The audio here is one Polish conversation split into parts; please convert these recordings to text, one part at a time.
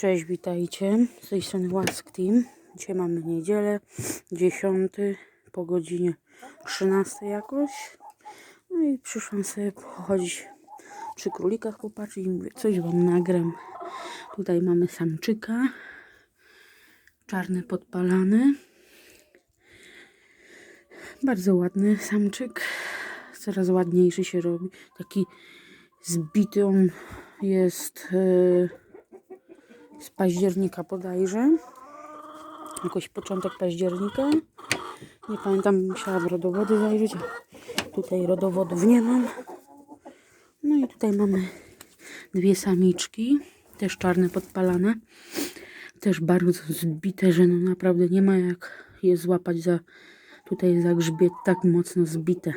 Cześć, witajcie. Z tej strony Łask Team. Dzisiaj mamy niedzielę, 10 po godzinie 13 jakoś. No i przyszłam sobie pochodzić przy królikach popatrzeć i mówię, coś wam nagram. Tutaj mamy samczyka. Czarny podpalany. Bardzo ładny samczyk. Coraz ładniejszy się robi. Taki zbity on jest e, z października bodajże. Jakoś początek października. Nie pamiętam, musiałam rodowody zajrzeć. Tutaj rodowodów nie mam. No i tutaj mamy dwie samiczki. Też czarne podpalane. Też bardzo zbite, że no naprawdę nie ma jak je złapać za tutaj za grzbiet tak mocno zbite.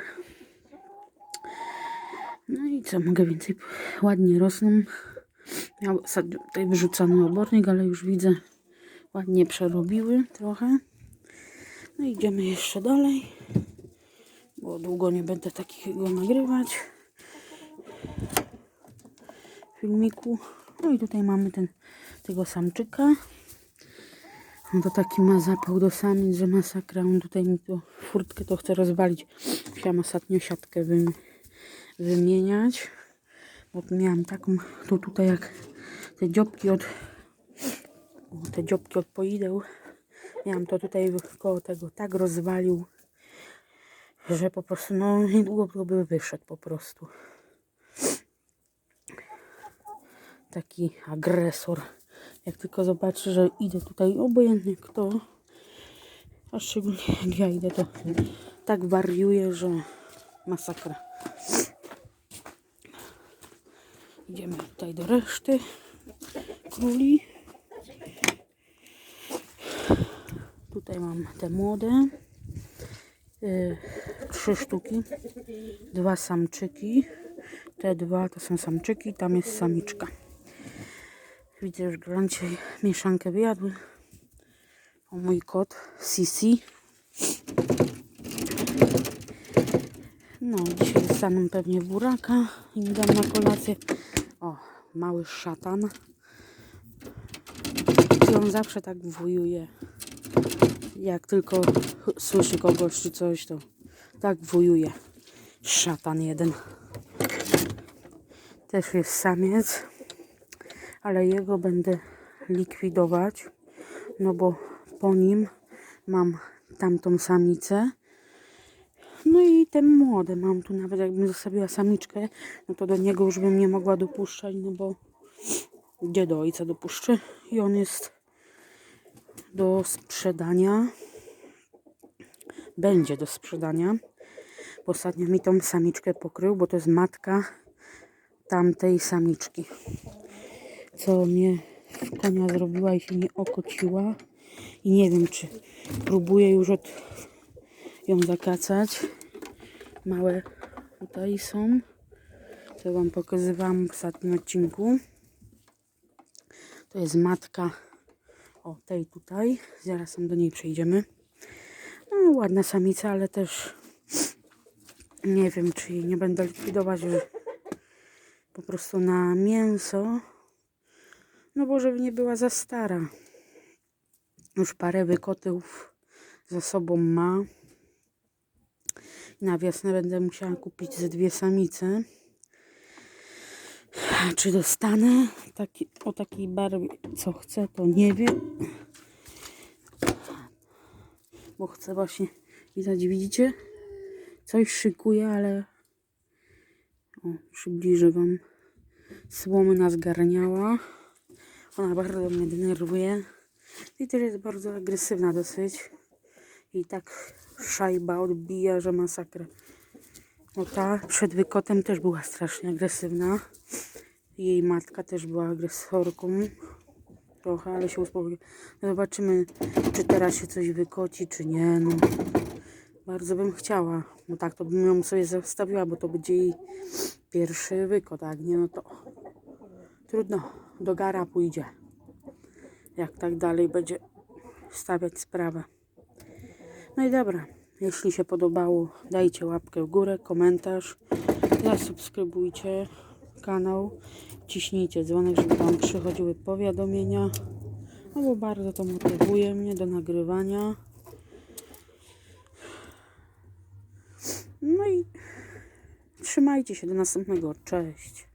No i co, mogę więcej? Ładnie rosną. Ostatnio tutaj wyrzucany obornik, ale już widzę, ładnie przerobiły trochę. No idziemy jeszcze dalej, bo długo nie będę takiego nagrywać filmiku. No i tutaj mamy ten, tego samczyka. On to taki ma zapał do samic, że masakra. On tutaj mi to furtkę to chce rozwalić. Musiałam ostatnio siatkę wym, wymieniać. Bo miałam taką, tu tutaj jak te dziobki od, te dziobki od poideł. Miałam to tutaj koło tego tak rozwalił, że po prostu, no niedługo by wyszedł po prostu. Taki agresor. Jak tylko zobaczy, że idę tutaj, obojętnie kto, a szczególnie jak ja idę, to tak wariuje, że masakra. Idziemy tutaj do reszty króli. Tutaj mam te młode. Yy, trzy sztuki. Dwa samczyki. Te dwa to są samczyki, tam jest samiczka. Widzę już grancie mieszankę wyjadły. O mój kot Sisi. No, dzisiaj dostaną pewnie buraka i dam na kolację. O, mały szatan. On zawsze tak wujuje. Jak tylko słyszy kogoś czy coś, to tak wujuje. Szatan jeden. Też jest samiec, ale jego będę likwidować, no bo po nim mam tamtą samicę. No i te młode mam tu nawet jakbym zostawiła samiczkę, no to do niego już bym nie mogła dopuszczać, no bo gdzie do ojca dopuszczę i on jest do sprzedania. Będzie do sprzedania. Bo ostatnio mi tą samiczkę pokrył, bo to jest matka tamtej samiczki. Co mnie w konia zrobiła i się nie okociła. I nie wiem, czy próbuję już od ją zakacać. Małe tutaj są. Co Wam pokazywałam w ostatnim odcinku. To jest matka o tej tutaj. Zaraz tam do niej przejdziemy. No, ładna samica, ale też nie wiem, czy jej nie będę likwidować po prostu na mięso. No bo żeby nie była za stara. Już parę wykotów za sobą ma. Na wiosnę będę musiała kupić ze dwie samice. Czy dostanę taki, o takiej barwie, co chcę, to nie wiem. Bo chcę właśnie, widać, widzicie? Coś szykuję, ale o, przybliżę Wam. Słomy nas garniała. Ona bardzo mnie denerwuje. I też jest bardzo agresywna dosyć. I tak szajba odbija, że masakra. No ta przed wykotem też była strasznie agresywna. Jej matka też była agresorką. Trochę, ale się uspokoiła. No zobaczymy, czy teraz się coś wykoci, czy nie. No. Bardzo bym chciała. No tak, to bym ją sobie zostawiła, bo to będzie jej pierwszy wykot, tak nie? No to trudno. Do gara pójdzie. Jak tak dalej będzie stawiać sprawę. No i dobra. Jeśli się podobało, dajcie łapkę w górę, komentarz, zasubskrybujcie kanał. Ciśnijcie dzwonek, żeby Wam przychodziły powiadomienia. No bo bardzo to motywuje mnie do nagrywania. No i trzymajcie się do następnego. Cześć.